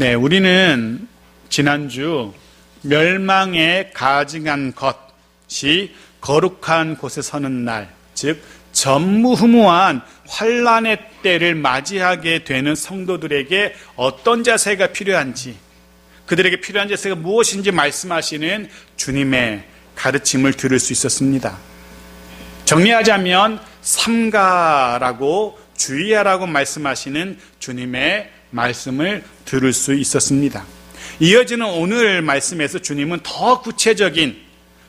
네, 우리는 지난주 멸망에 가증한 것이 거룩한 곳에 서는 날, 즉 전무후무한 환란의 때를 맞이하게 되는 성도들에게 어떤 자세가 필요한지, 그들에게 필요한 자세가 무엇인지 말씀하시는 주님의 가르침을 들을 수 있었습니다. 정리하자면 삼가라고 주의하라고 말씀하시는 주님의 말씀을 들을 수 있었습니다. 이어지는 오늘 말씀에서 주님은 더 구체적인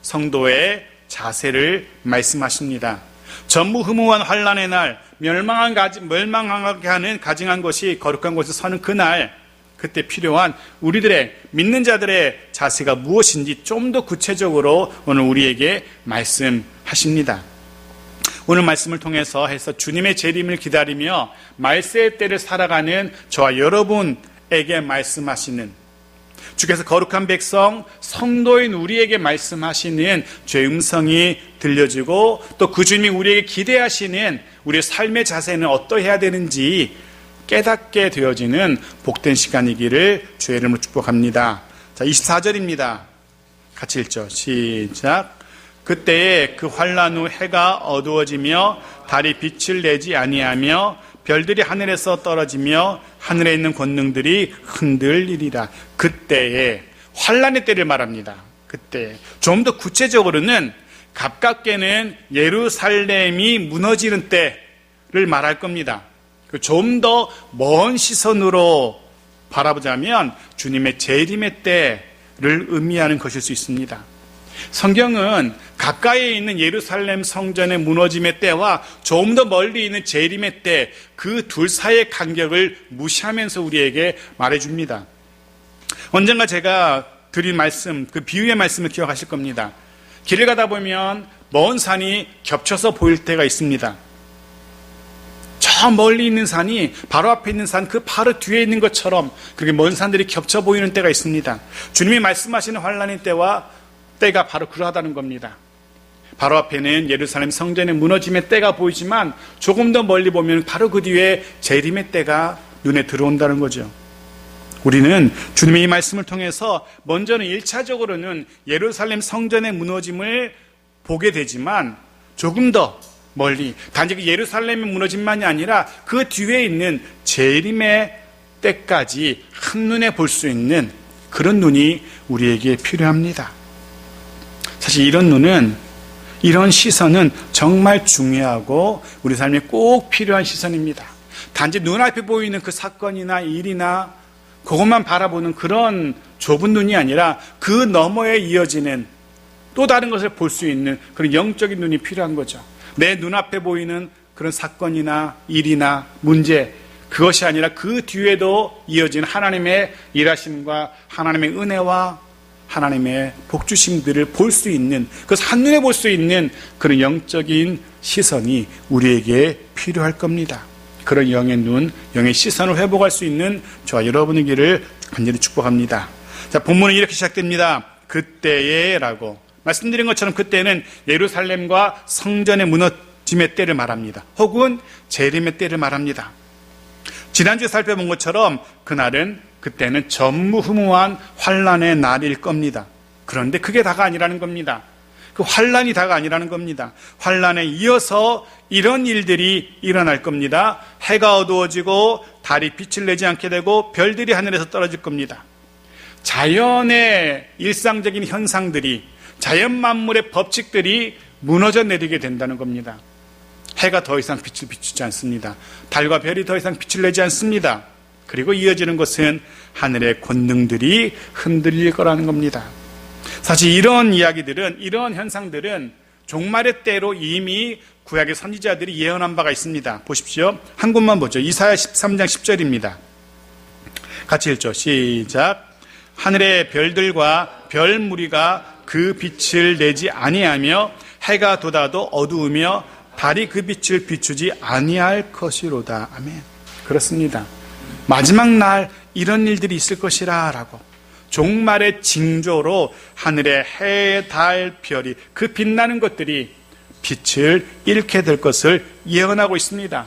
성도의 자세를 말씀하십니다. 전무후무한 환란의 날, 멸망한 가지, 멸망하게 하는 가증한 것이 거룩한 곳에 서는 그날, 그때 필요한 우리들의 믿는 자들의 자세가 무엇인지 좀 더 구체적으로 오늘 우리에게 말씀하십니다. 오늘 말씀을 통해서 해서 주님의 재림을 기다리며 말세의 때를 살아가는 저와 여러분에게 말씀하시는 주께서 거룩한 백성 성도인 우리에게 말씀하시는 죄 음성이 들려지고 또 그 주님이 우리에게 기대하시는 우리의 삶의 자세는 어떠해야 되는지 깨닫게 되어지는 복된 시간이기를 주의 이름으로 축복합니다. 자, 24절입니다. 같이 읽죠. 시작. 그때에 그 환란 후 해가 어두워지며 달이 빛을 내지 아니하며 별들이 하늘에서 떨어지며 하늘에 있는 권능들이 흔들리리라. 그때에 환란의 때를 말합니다. 그때 좀 더 구체적으로는 가깝게는 예루살렘이 무너지는 때를 말할 겁니다. 그좀더 먼 시선으로 바라보자면 주님의 재림의 때를 의미하는 것일 수 있습니다. 성경은 가까이에 있는 예루살렘 성전의 무너짐의 때와 좀더 멀리 있는 재림의 때 그 둘 사이의 간격을 무시하면서 우리에게 말해줍니다. 언젠가 제가 드린 말씀, 그 비유의 말씀을 기억하실 겁니다. 길을 가다 보면 먼 산이 겹쳐서 보일 때가 있습니다. 저 멀리 있는 산이 바로 앞에 있는 산 그 바로 뒤에 있는 것처럼 그렇게 먼 산들이 겹쳐 보이는 때가 있습니다. 주님이 말씀하시는 환란의 때와 때가 바로 그러하다는 겁니다. 바로 앞에는 예루살렘 성전의 무너짐의 때가 보이지만 조금 더 멀리 보면 바로 그 뒤에 재림의 때가 눈에 들어온다는 거죠. 우리는 주님의 이 말씀을 통해서 먼저는 1차적으로는 예루살렘 성전의 무너짐을 보게 되지만 조금 더 멀리 단지 그 예루살렘의 무너짐만이 아니라 그 뒤에 있는 재림의 때까지 한눈에 볼 수 있는 그런 눈이 우리에게 필요합니다. 사실 이런 눈은 이런 시선은 정말 중요하고 우리 삶에 꼭 필요한 시선입니다. 단지 눈앞에 보이는 그 사건이나 일이나 그것만 바라보는 그런 좁은 눈이 아니라 그 너머에 이어지는 또 다른 것을 볼 수 있는 그런 영적인 눈이 필요한 거죠. 내 눈앞에 보이는 그런 사건이나 일이나 문제, 그것이 아니라 그 뒤에도 이어진 하나님의 일하심과 하나님의 은혜와 하나님의 복주심들을 볼 수 있는, 그것을 한눈에 볼 수 있는 그런 영적인 시선이 우리에게 필요할 겁니다. 그런 영의 눈, 영의 시선을 회복할 수 있는 저와 여러분에게를 간절히 축복합니다. 자, 본문은 이렇게 시작됩니다. 그때에라고 말씀드린 것처럼 그때는 예루살렘과 성전의 무너짐의 때를 말합니다. 혹은 재림의 때를 말합니다. 지난주에 살펴본 것처럼 그날은 그때는 전무후무한 환란의 날일 겁니다. 그런데 그게 다가 아니라는 겁니다. 그 환란이 다가 아니라는 겁니다. 환란에 이어서 이런 일들이 일어날 겁니다. 해가 어두워지고 달이 빛을 내지 않게 되고 별들이 하늘에서 떨어질 겁니다. 자연의 일상적인 현상들이 자연 만물의 법칙들이 무너져 내리게 된다는 겁니다. 해가 더 이상 빛을 비추지 않습니다. 달과 별이 더 이상 빛을 내지 않습니다. 그리고 이어지는 것은 하늘의 권능들이 흔들릴 거라는 겁니다. 사실 이런 이야기들은, 이런 현상들은 종말의 때로 이미 구약의 선지자들이 예언한 바가 있습니다. 보십시오. 한 곳만 보죠. 이사야 13장 10절입니다. 같이 읽죠. 시작. 하늘의 별들과 별 무리가 그 빛을 내지 아니하며 해가 돋아도 어두우며 달이 그 빛을 비추지 아니할 것이로다. 아멘. 그렇습니다. 마지막 날 이런 일들이 있을 것이라 라고 종말의 징조로 하늘의 해, 달, 별이 그 빛나는 것들이 빛을 잃게 될 것을 예언하고 있습니다.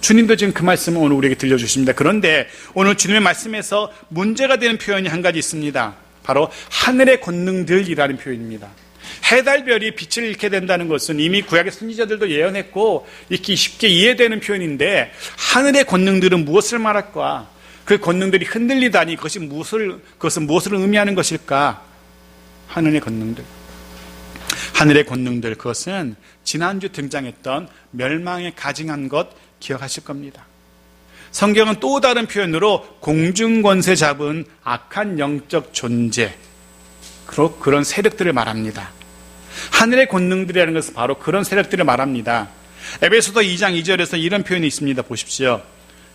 주님도 지금 그 말씀을 오늘 우리에게 들려주십니다. 그런데 오늘 주님의 말씀에서 문제가 되는 표현이 한 가지 있습니다. 바로 하늘의 권능들이라는 표현입니다. 해달별이 빛을 잃게 된다는 것은 이미 구약의 선지자들도 예언했고 읽기 쉽게 이해되는 표현인데 하늘의 권능들은 무엇을 말할까? 그 권능들이 흔들리다니 그것이 무엇을 그것은 무엇을 의미하는 것일까? 하늘의 권능들. 하늘의 권능들 그것은 지난주 등장했던 멸망에 가증한 것 기억하실 겁니다. 성경은 또 다른 표현으로 공중 권세 잡은 악한 영적 존재, 그런 세력들을 말합니다. 하늘의 권능들이라는 것은 바로 그런 세력들을 말합니다. 에베소서 2장 2절에서 이런 표현이 있습니다. 보십시오.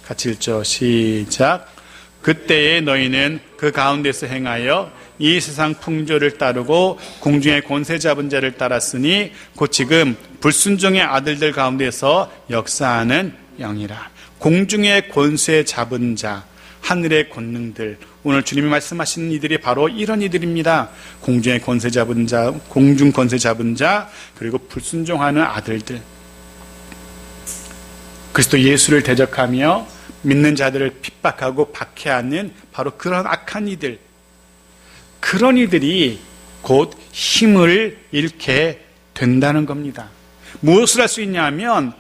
같이 읽죠. 시작. 그때에 너희는 그 가운데서 행하여 이 세상 풍조를 따르고 공중의 권세 잡은 자를 따랐으니 곧 지금 불순종의 아들들 가운데서 역사하는 영이라. 공중의 권세 잡은 자, 하늘의 권능들. 오늘 주님이 말씀하시는 이들이 바로 이런 이들입니다. 공중의 권세 잡은 자, 공중 권세 잡은 자, 그리고 불순종하는 아들들. 그리스도 예수를 대적하며 믿는 자들을 핍박하고 박해하는 바로 그런 악한 이들. 그런 이들이 곧 힘을 잃게 된다는 겁니다. 무엇을 할 수 있냐면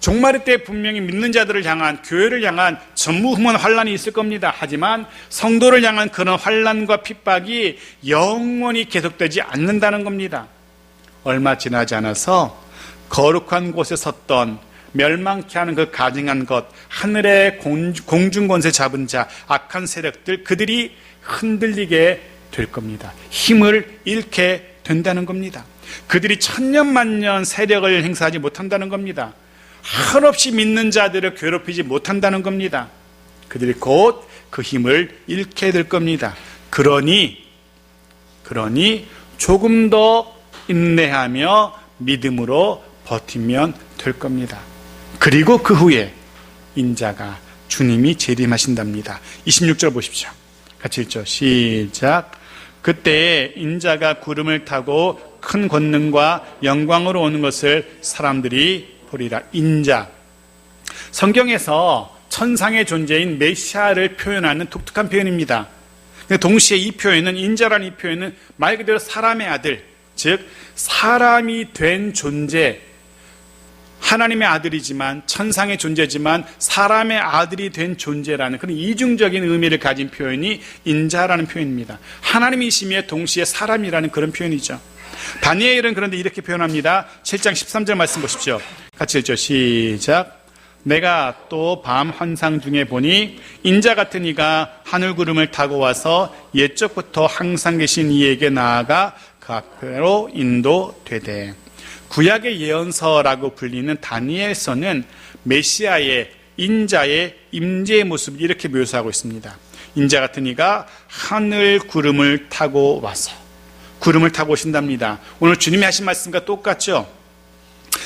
종말의 때 분명히 믿는 자들을 향한 교회를 향한 전무후문 환란이 있을 겁니다. 하지만 성도를 향한 그런 환란과 핍박이 영원히 계속되지 않는다는 겁니다. 얼마 지나지 않아서 거룩한 곳에 섰던 멸망케 하는 그 가증한 것, 하늘의 공중 권세 잡은 자, 악한 세력들, 그들이 흔들리게 될 겁니다. 힘을 잃게 된다는 겁니다. 그들이 천년만년 세력을 행사하지 못한다는 겁니다. 한없이 믿는 자들을 괴롭히지 못한다는 겁니다. 그들이 곧 그 힘을 잃게 될 겁니다. 그러니, 그러니 조금 더 인내하며 믿음으로 버티면 될 겁니다. 그리고 그 후에 인자가 주님이 재림하신답니다. 26절 보십시오. 같이 읽죠. 시작. 그때 인자가 구름을 타고 큰 권능과 영광으로 오는 것을 사람들이 보리라. 인자. 성경에서 천상의 존재인 메시아를 표현하는 독특한 표현입니다. 동시에 이 표현은 인자라는 이 표현은 말 그대로 사람의 아들, 즉 사람이 된 존재, 하나님의 아들이지만 천상의 존재지만 사람의 아들이 된 존재라는 그런 이중적인 의미를 가진 표현이 인자라는 표현입니다. 하나님이시며 동시에 사람이라는 그런 표현이죠. 다니엘은 그런데 이렇게 표현합니다. 7장 13절 말씀 보십시오. 같이 읽죠. 시작. 내가 또 밤 환상 중에 보니 인자 같은 이가 하늘 구름을 타고 와서 옛적부터 항상 계신 이에게 나아가 그 앞으로 인도되되 구약의 예언서라고 불리는 다니엘서는 메시아의 인자의 임재의 모습을 이렇게 묘사하고 있습니다. 인자 같은 이가 하늘 구름을 타고 와서 구름을 타고 오신답니다. 오늘 주님이 하신 말씀과 똑같죠?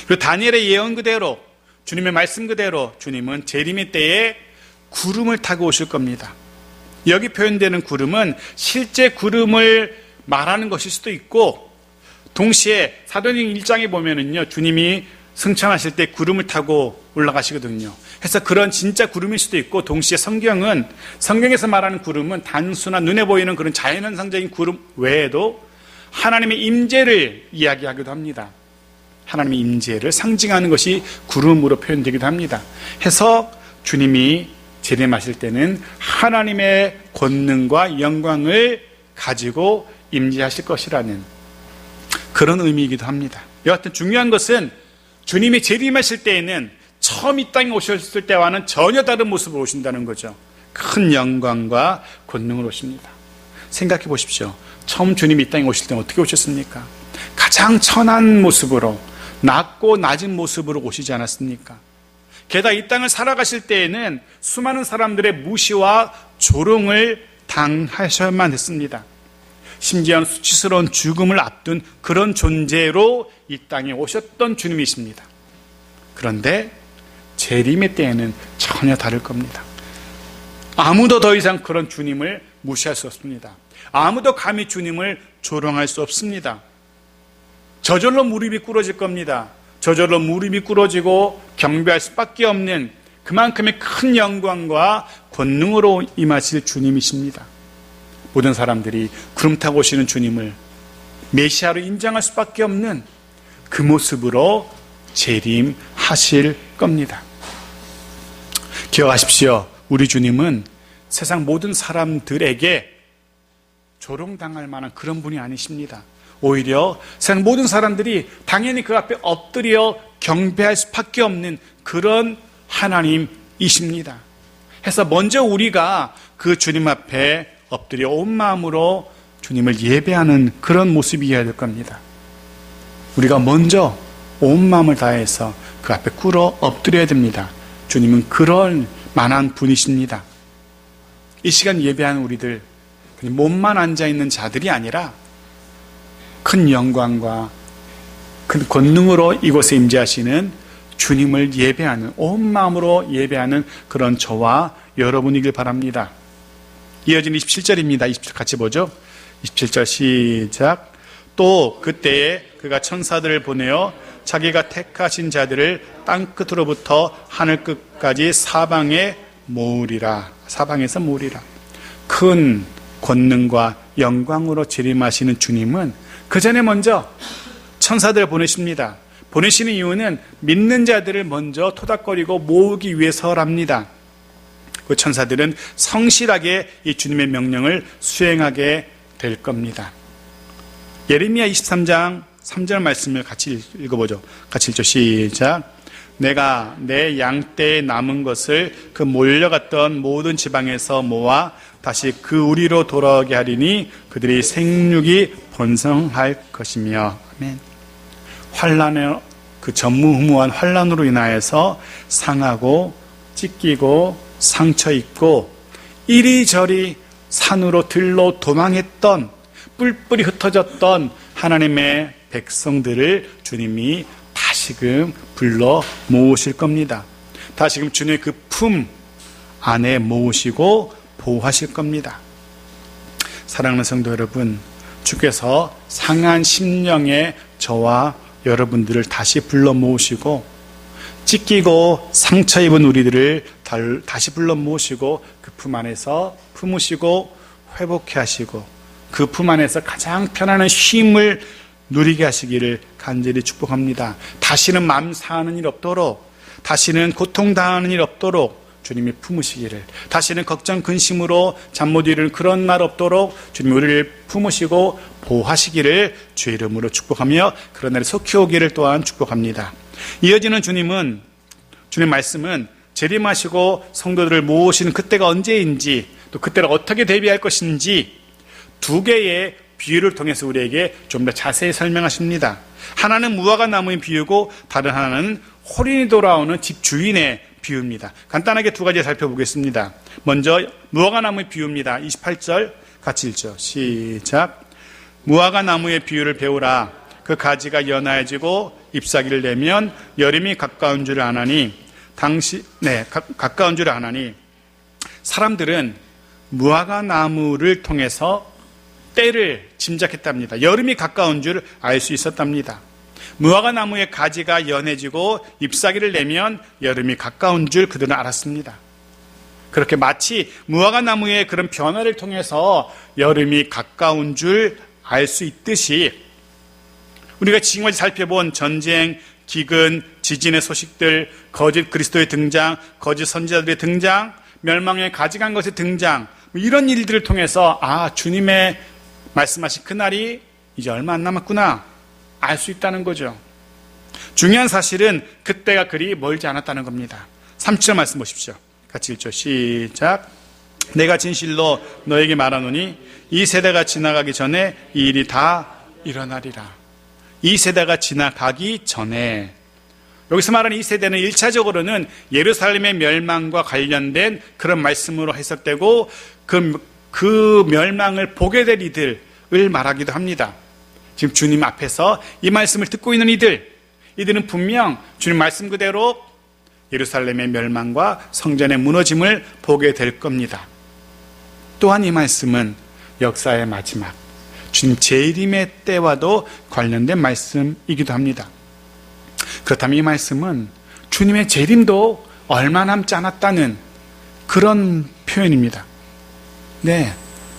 그리고 다니엘의 예언 그대로 주님의 말씀 그대로 주님은 재림의 때에 구름을 타고 오실 겁니다. 여기 표현되는 구름은 실제 구름을 말하는 것일 수도 있고 동시에 사도행 1장에 보면은요 주님이 승천하실 때 구름을 타고 올라가시거든요. 그래서 그런 진짜 구름일 수도 있고 동시에 성경은 성경에서 말하는 구름은 단순한 눈에 보이는 그런 자연현상적인 구름 외에도 하나님의 임재를 이야기하기도 합니다. 하나님의 임재를 상징하는 것이 구름으로 표현되기도 합니다. 해서 주님이 재림하실 때는 하나님의 권능과 영광을 가지고 임재하실 것이라는 그런 의미이기도 합니다. 여하튼 중요한 것은 주님이 재림하실 때에는 처음 이 땅에 오셨을 때와는 전혀 다른 모습으로 오신다는 거죠. 큰 영광과 권능으로 오십니다. 생각해 보십시오. 처음 주님이 이 땅에 오실 때 어떻게 오셨습니까? 가장 천한 모습으로 낮고 낮은 모습으로 오시지 않았습니까? 게다가 이 땅을 살아가실 때에는 수많은 사람들의 무시와 조롱을 당하셔야만 했습니다. 심지어는 수치스러운 죽음을 앞둔 그런 존재로 이 땅에 오셨던 주님이십니다. 그런데 재림의 때에는 전혀 다를 겁니다. 아무도 더 이상 그런 주님을 무시할 수 없습니다. 아무도 감히 주님을 조롱할 수 없습니다. 저절로 무릎이 꿇어질 겁니다. 저절로 무릎이 꿇어지고 경배할 수밖에 없는 그만큼의 큰 영광과 권능으로 임하실 주님이십니다. 모든 사람들이 구름 타고 오시는 주님을 메시아로 인정할 수밖에 없는 그 모습으로 재림하실 겁니다. 기억하십시오. 우리 주님은 세상 모든 사람들에게 조롱당할 만한 그런 분이 아니십니다. 오히려 모든 사람들이 당연히 그 앞에 엎드려 경배할 수밖에 없는 그런 하나님이십니다. 해서 먼저 우리가 그 주님 앞에 엎드려 온 마음으로 주님을 예배하는 그런 모습이어야 될 겁니다. 우리가 먼저 온 마음을 다해서 그 앞에 꿇어 엎드려야 됩니다. 주님은 그런 만한 분이십니다. 이 시간 예배하는 우리들 몸만 앉아 있는 자들이 아니라 큰 영광과 큰 권능으로 이곳에 임재하시는 주님을 예배하는 온 마음으로 예배하는 그런 저와 여러분이길 바랍니다. 이어진 27절입니다. 27절 같이 보죠. 27절 시작. 또 그때에 그가 천사들을 보내어 자기가 택하신 자들을 땅 끝으로부터 하늘 끝까지 사방에 모으리라. 사방에서 모으리라. 큰 권능과 영광으로 재림하시는 주님은 그 전에 먼저 천사들을 보내십니다. 보내시는 이유는 믿는 자들을 먼저 토닥거리고 모으기 위해서랍니다. 그 천사들은 성실하게 이 주님의 명령을 수행하게 될 겁니다. 예레미야 23장 3절 말씀을 같이 읽어보죠. 같이 읽죠. 시작. 내가 내 양떼에 남은 것을 그 몰려갔던 모든 지방에서 모아 다시 그 우리로 돌아오게 하리니 그들이 생육이 번성할 것이며 아멘. 환란의 그 전무후무한 환란으로 인하여서 상하고 찢기고 상처 입고 이리저리 산으로 들로 도망했던 뿔뿔이 흩어졌던 하나님의 백성들을 주님이 다시금 불러 모으실 겁니다. 다시금 주님의 그 품 안에 모으시고 보호하실 겁니다. 사랑하는 성도 여러분, 주께서 상한 심령의 저와 여러분들을 다시 불러 모으시고 찢기고 상처 입은 우리들을 다시 불러 모으시고 그 품 안에서 품으시고 회복해 하시고 그 품 안에서 가장 편안한 쉼을 누리게 하시기를 간절히 축복합니다. 다시는 마음 상하는 일 없도록, 다시는 고통 당하는 일 없도록 주님이 품으시기를, 다시는 걱정 근심으로 잠 못 이루는 그런 날 없도록 주님 우리를 품으시고 보호하시기를 주의 이름으로 축복하며 그런 날이 속히 오기를 또한 축복합니다. 이어지는 주님은 주님 말씀은 재림하시고 성도들을 모으시는 그때가 언제인지 또 그때를 어떻게 대비할 것인지 두 개의 비유를 통해서 우리에게 좀 더 자세히 설명하십니다. 하나는 무화과 나무의 비유고 다른 하나는 호린이 돌아오는 집 주인의 비유입니다. 간단하게 두 가지 살펴보겠습니다. 먼저 무화과 나무의 비유입니다. 28절 같이 읽죠. 시작. 무화과 나무의 비유를 배우라. 그 가지가 연하여지고 잎사귀를 내면 여름이 가까운 줄을 아나니 당시 네 가, 가까운 줄을 아나니 사람들은 무화과 나무를 통해서 때를 짐작했답니다. 여름이 가까운 줄 알 수 있었답니다. 무화과 나무의 가지가 연해지고 잎사귀를 내면 여름이 가까운 줄 그들은 알았습니다. 그렇게 마치 무화과 나무의 그런 변화를 통해서 여름이 가까운 줄 알 수 있듯이 우리가 지금까지 살펴본 전쟁, 기근, 지진의 소식들, 거짓 그리스도의 등장, 거짓 선지자들의 등장, 멸망에 가져간 것의 등장, 뭐 이런 일들을 통해서 아 주님의 말씀하신 그날이 이제 얼마 안 남았구나 알 수 있다는 거죠. 중요한 사실은 그때가 그리 멀지 않았다는 겁니다. 3절 말씀 보십시오. 같이 읽죠. 시작. 내가 진실로 너에게 말하노니 이 세대가 지나가기 전에 이 일이 다 일어나리라. 이 세대가 지나가기 전에 여기서 말하는 이 세대는 1차적으로는 예루살렘의 멸망과 관련된 그런 말씀으로 해석되고 그, 그 멸망을 보게 될 이들을 말하기도 합니다. 지금 주님 앞에서 이 말씀을 듣고 있는 이들, 이들은 분명 주님 말씀 그대로 예루살렘의 멸망과 성전의 무너짐을 보게 될 겁니다. 또한 이 말씀은 역사의 마지막, 주님 재림의 때와도 관련된 말씀이기도 합니다. 그렇다면 이 말씀은 주님의 재림도 얼마 남지 않았다는 그런 표현입니다. 네.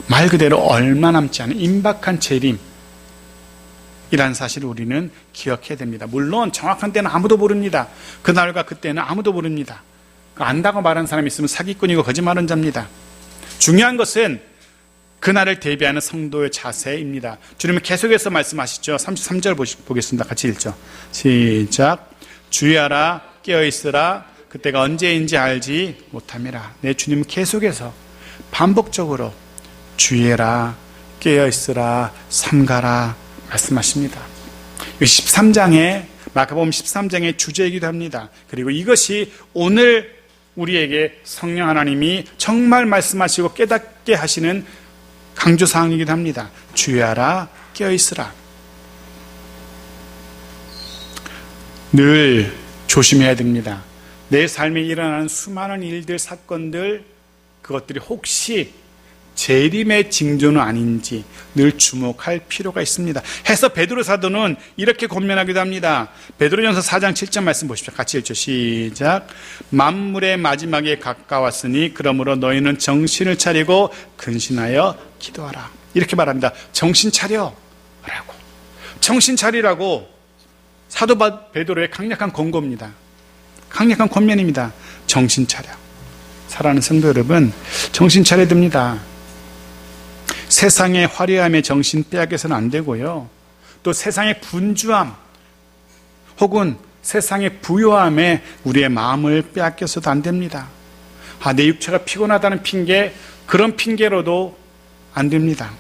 말 그대로 얼마 남지 않은 임박한 재림. 이란 사실을 우리는 기억해야 됩니다. 물론 정확한 때는 아무도 모릅니다. 그날과 그때는 아무도 모릅니다. 안다고 말하는 사람이 있으면 사기꾼이고 거짓말은 자입니다. 중요한 것은 그날을 대비하는 성도의 자세입니다. 주님은 계속해서 말씀하시죠. 33절 보겠습니다. 같이 읽죠. 시작. 주의하라, 깨어있으라, 그때가 언제인지 알지 못함이라. 내 주님은 계속해서 반복적으로 주의해라, 깨어있으라, 삼가라 말씀하십니다. 13장에 마가복음 13장의 주제이기도 합니다. 그리고 이것이 오늘 우리에게 성령 하나님이 정말 말씀하시고 깨닫게 하시는 강조 사항이기도 합니다. 주의하라, 깨어 있으라. 늘 조심해야 됩니다. 내 삶에 일어나는 수많은 일들, 사건들, 그것들이 혹시 재림의 징조는 아닌지 늘 주목할 필요가 있습니다. 해서 베드로 사도는 이렇게 권면하기도 합니다. 베드로전서 4장 7절 말씀 보십시오. 같이 읽죠. 시작. 만물의 마지막에 가까웠으니 그러므로 너희는 정신을 차리고 근신하여 기도하라. 이렇게 말합니다. 정신 차려. 라고. 정신 차리라고 사도 베드로의 강력한 권고입니다. 강력한 권면입니다. 정신 차려. 사랑하는 성도 여러분, 정신 차려야 됩니다. 세상의 화려함에 정신 빼앗겨서는 안 되고요. 또 세상의 분주함 혹은 세상의 부요함에 우리의 마음을 빼앗겨서도 안 됩니다. 아, 내 육체가 피곤하다는 핑계, 그런 핑계로도 안 됩니다.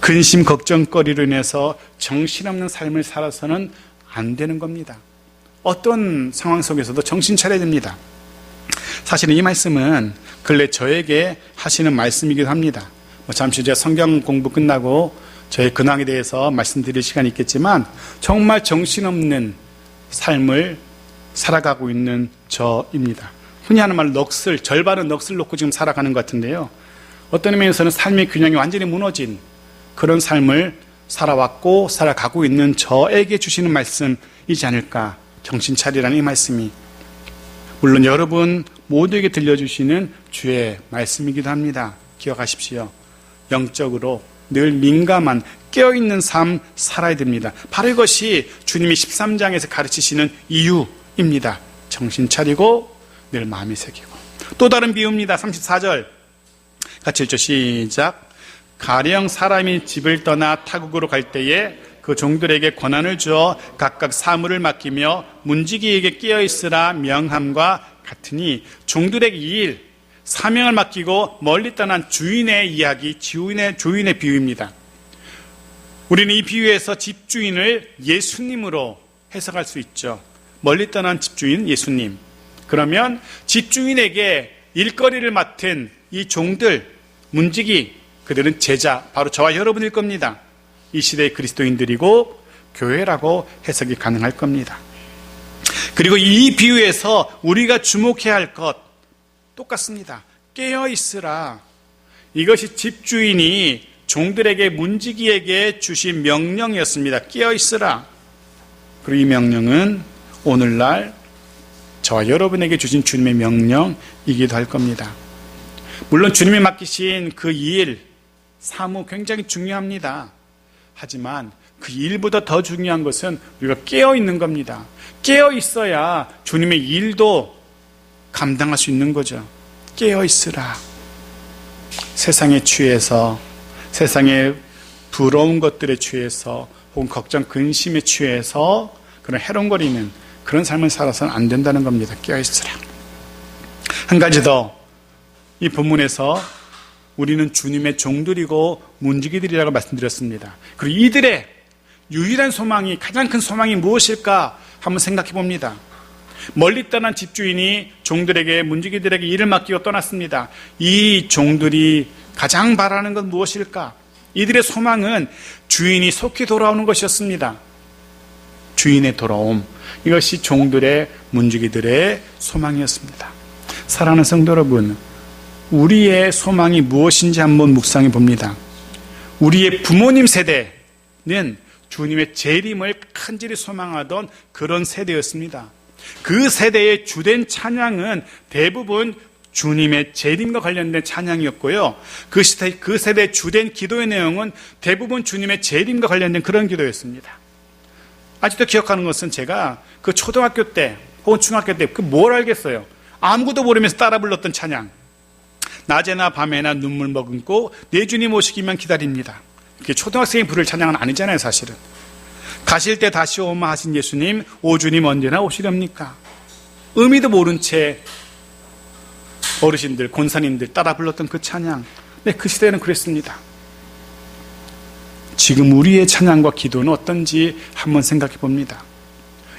근심, 걱정거리로 인해서 정신없는 삶을 살아서는 안 되는 겁니다. 어떤 상황 속에서도 정신 차려야 됩니다. 사실은 이 말씀은 근래 저에게 하시는 말씀이기도 합니다. 뭐 잠시 제가 성경 공부 끝나고 저의 근황에 대해서 말씀드릴 시간이 있겠지만 정말 정신없는 삶을 살아가고 있는 저입니다. 흔히 하는 말로 넋을, 절반은 넋을 놓고 지금 살아가는 것 같은데요. 어떤 의미에서는 삶의 균형이 완전히 무너진 그런 삶을 살아왔고 살아가고 있는 저에게 주시는 말씀이지 않을까. 정신 차리라는 이 말씀이. 물론 여러분 모두에게 들려주시는 주의 말씀이기도 합니다. 기억하십시오. 영적으로 늘 민감한 깨어있는 삶 살아야 됩니다. 바로 이것이 주님이 13장에서 가르치시는 이유입니다. 정신 차리고 늘 마음이 새기고. 또 다른 비유입니다. 34절. 같이 읽죠. 시작. 가령 사람이 집을 떠나 타국으로 갈 때에 그 종들에게 권한을 주어 각각 사물을 맡기며 문지기에게 깨어 있으라 명함과 같으니 종들에게 일 사명을 맡기고 멀리 떠난 주인의 이야기, 주인의, 주인의 비유입니다. 우리는 이 비유에서 집주인을 예수님으로 해석할 수 있죠. 멀리 떠난 집주인 예수님. 그러면 집주인에게 일거리를 맡은 이 종들, 문지기, 그들은 제자, 바로 저와 여러분일 겁니다. 이 시대의 그리스도인들이고 교회라고 해석이 가능할 겁니다. 그리고 이 비유에서 우리가 주목해야 할 것, 똑같습니다. 깨어 있으라. 이것이 집주인이 종들에게 문지기에게 주신 명령이었습니다. 깨어 있으라. 그리고 이 명령은 오늘날 저와 여러분에게 주신 주님의 명령이기도 할 겁니다. 물론 주님이 맡기신 그 일, 사무 굉장히 중요합니다. 하지만 그 일보다 더 중요한 것은 우리가 깨어 있는 겁니다. 깨어 있어야 주님의 일도 감당할 수 있는 거죠. 깨어 있으라. 세상에 취해서 세상의 부러운 것들에 취해서 혹은 걱정 근심에 취해서 그런 해롱거리는 그런 삶을 살아서는 안 된다는 겁니다. 깨어 있으라. 한 가지 더 이 본문에서 우리는 주님의 종들이고 문지기들이라고 말씀드렸습니다. 그리고 이들의 유일한 소망이 가장 큰 소망이 무엇일까 한번 생각해 봅니다. 멀리 떠난 집주인이 종들에게 문지기들에게 일을 맡기고 떠났습니다. 이 종들이 가장 바라는 건 무엇일까? 이들의 소망은 주인이 속히 돌아오는 것이었습니다. 주인의 돌아옴. 이것이 종들의 문지기들의 소망이었습니다. 사랑하는 성도 여러분, 우리의 소망이 무엇인지 한번 묵상해 봅니다. 우리의 부모님 세대는 주님의 재림을 간절히 소망하던 그런 세대였습니다. 그 세대의 주된 찬양은 대부분 주님의 재림과 관련된 찬양이었고요. 그 시대, 그 세대 주된 기도의 내용은 대부분 주님의 재림과 관련된 그런 기도였습니다. 아직도 기억하는 것은 제가 그 초등학교 때 혹은 중학교 때 그 뭘 알겠어요. 아무것도 모르면서 따라 불렀던 찬양. 낮에나 밤에나 눈물 머금고 내 주님 오시기만 기다립니다. 이게 초등학생이 부를 찬양은 아니잖아요, 사실은. 가실 때 다시 오마 하신 예수님, 오 주님 언제나 오시렵니까? 의미도 모른 채 어르신들, 권사님들 따라 불렀던 그 찬양. 네, 그 시대는 그랬습니다. 지금 우리의 찬양과 기도는 어떤지 한번 생각해 봅니다.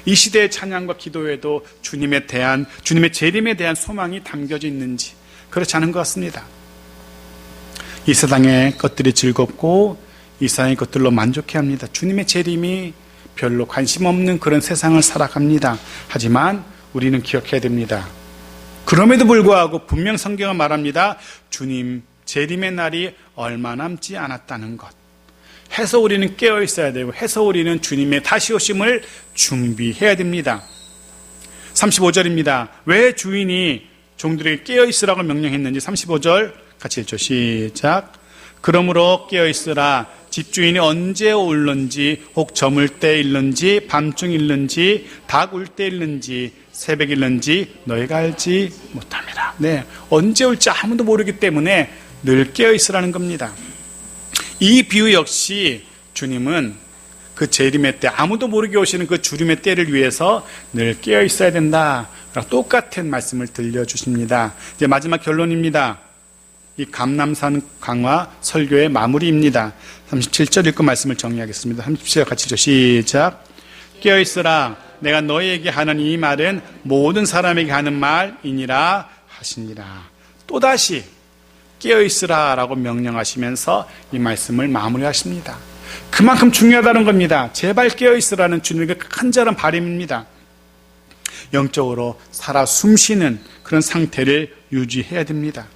이 시대의 찬양과 기도에도 주님에 대한, 주님의 재림에 대한 소망이 담겨져 있는지, 그렇지 않은 것 같습니다. 이 세상의 것들이 즐겁고, 이 세상의 것들로 만족해 합니다. 주님의 재림이 별로 관심 없는 그런 세상을 살아갑니다. 하지만 우리는 기억해야 됩니다. 그럼에도 불구하고 분명 성경은 말합니다. 주님 재림의 날이 얼마 남지 않았다는 것. 해서 우리는 깨어 있어야 되고 해서 우리는 주님의 다시 오심을 준비해야 됩니다. 35절입니다. 왜 주인이 종들에게 깨어 있으라고 명령했는지 35절 같이 읽죠. 시작. 그러므로 깨어 있으라 집주인이 언제 올는지 혹 저물 때 일는지 밤중 일는지 닭 울때 일는지 새벽 일는지 너희가 알지 못합니다. 네, 언제 올지 아무도 모르기 때문에 늘 깨어 있으라는 겁니다. 이 비유 역시 주님은 그 재림의 때 아무도 모르게 오시는 그 주림의 때를 위해서 늘 깨어 있어야 된다. 똑같은 말씀을 들려 주십니다. 이제 마지막 결론입니다. 이 감남산 강화 설교의 마무리입니다. 37절 읽고 말씀을 정리하겠습니다. 37절 같이 죠 시작. 깨어 있으라. 내가 너희에게 하는 이 말은 모든 사람에게 하는 말이니라 하시니라. 또다시 깨어 있으라 라고 명령하시면서 이 말씀을 마무리하십니다. 그만큼 중요하다는 겁니다. 제발 깨어 있으라는 주님의 간절한 바람입니다. 영적으로 살아 숨쉬는 그런 상태를 유지해야 됩니다.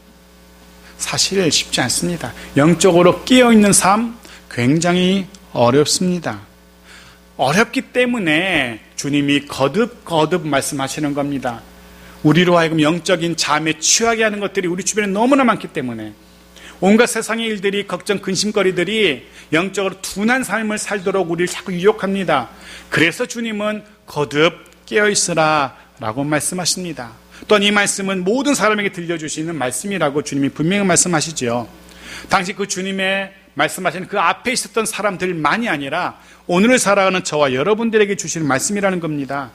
사실 쉽지 않습니다. 영적으로 깨어 있는 삶 굉장히 어렵습니다. 어렵기 때문에 주님이 거듭 거듭 말씀하시는 겁니다. 우리로 하여금 영적인 잠에 취하게 하는 것들이 우리 주변에 너무나 많기 때문에 온갖 세상의 일들이 걱정 근심거리들이 영적으로 둔한 삶을 살도록 우리를 자꾸 유혹합니다. 그래서 주님은 거듭 깨어 있으라 라고 말씀하십니다. 또한 이 말씀은 모든 사람에게 들려주시는 말씀이라고 주님이 분명히 말씀하시죠. 당시 그 주님의 말씀하시는 그 앞에 있었던 사람들만이 아니라 오늘을 살아가는 저와 여러분들에게 주시는 말씀이라는 겁니다.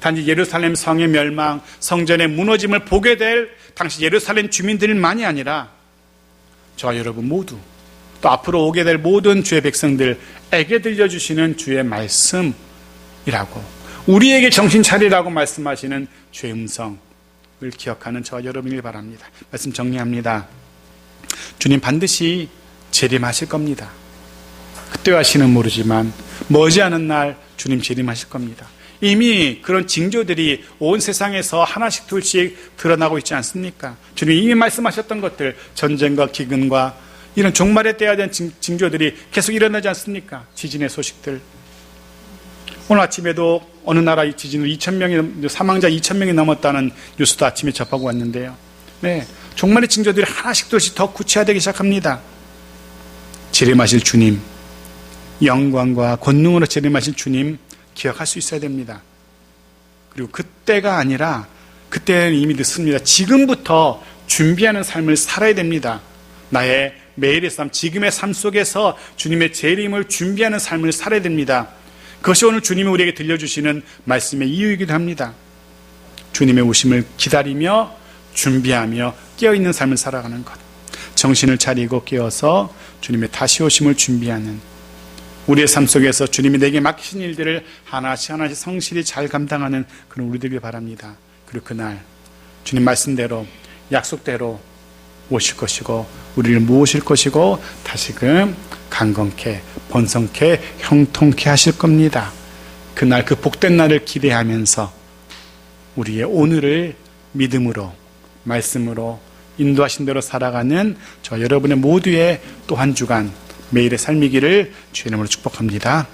단지 예루살렘 성의 멸망, 성전의 무너짐을 보게 될 당시 예루살렘 주민들만이 아니라 저와 여러분 모두 또 앞으로 오게 될 모든 주의 백성들에게 들려주시는 주의 말씀이라고 우리에게 정신 차리라고 말씀하시는 주의 음성을 기억하는 저와 여러분을 바랍니다. 말씀 정리합니다. 주님 반드시 재림하실 겁니다. 그때 하시는 모르지만 머지않은 날 주님 재림하실 겁니다. 이미 그런 징조들이 온 세상에서 하나씩 둘씩 드러나고 있지 않습니까? 주님 이미 말씀하셨던 것들, 전쟁과 기근과 이런 종말에 때야 된 징조들이 계속 일어나지 않습니까? 지진의 소식들. 오늘 아침에도 어느 나라 지진으로 2,000명이, 사망자 2,000명이 넘었다는 뉴스도 아침에 접하고 왔는데요. 네. 종말의 징조들이 하나씩 둘씩 더 구체화되기 시작합니다. 재림하실 주님, 영광과 권능으로 재림하실 주님 기억할 수 있어야 됩니다. 그리고 그때가 아니라 그때는 이미 늦습니다. 지금부터 준비하는 삶을 살아야 됩니다. 나의 매일의 삶, 지금의 삶 속에서 주님의 재림을 준비하는 삶을 살아야 됩니다. 그것이 오늘 주님이 우리에게 들려주시는 말씀의 이유이기도 합니다. 주님의 오심을 기다리며 준비하며 깨어있는 삶을 살아가는 것. 정신을 차리고 깨어서 주님의 다시 오심을 준비하는 우리의 삶 속에서 주님이 내게 맡기신 일들을 하나씩 하나씩 성실히 잘 감당하는 그런 우리들길 바랍니다. 그리고 그날 주님 말씀대로 약속대로 오실 것이고 우리를 모으실 것이고 다시금 강건케 번성케 형통케 하실 겁니다. 그날 그 복된 날을 기대하면서 우리의 오늘을 믿음으로 말씀으로 인도하신 대로 살아가는 저 여러분의 모두의 또 한 주간 매일의 삶이기를 주의 이름으로 축복합니다.